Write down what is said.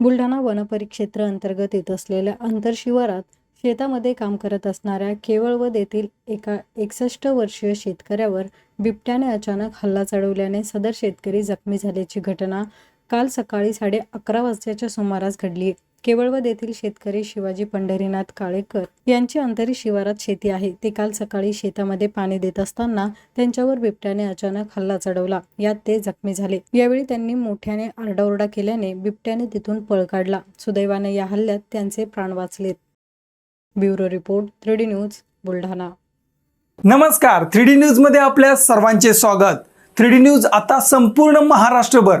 बुलढाणा वनपरिक्षेत्र अंतर्गत येत असलेल्या आंतरशिवारात शेतामध्ये काम करत असणाऱ्या केवळवद येथील एका एकसष्ट वर्षीय शेतकऱ्यावर बिबट्याने अचानक हल्ला चढवल्याने सदर शेतकरी जखमी झाल्याची घटना काल सकाळी साडे अकरा वाजताच्या सुमारास घडली. केवळवद येथील शेतकरी शिवाजी पंढरीनाथ काळेकर यांची अंतरी शिवारात शेती आहे. ते काल सकाळी शेतामध्ये पाणी देत असताना त्यांच्यावर बिबट्याने अचानक हल्ला चढवला. यात ते जखमी झाले. यावेळी त्यांनी मोठ्याने आरडाओरडा केल्याने बिबट्याने तिथून पळ काढला. सुदैवाने या हल्ल्यात त्यांचे प्राण वाचलेत. Bureau report three D news Buldhana. नमस्कार. थ्री डी न्यूजमध्ये आपल्या सर्वांचे स्वागत. थ्री डी न्यूज आता संपूर्ण महाराष्ट्रभर.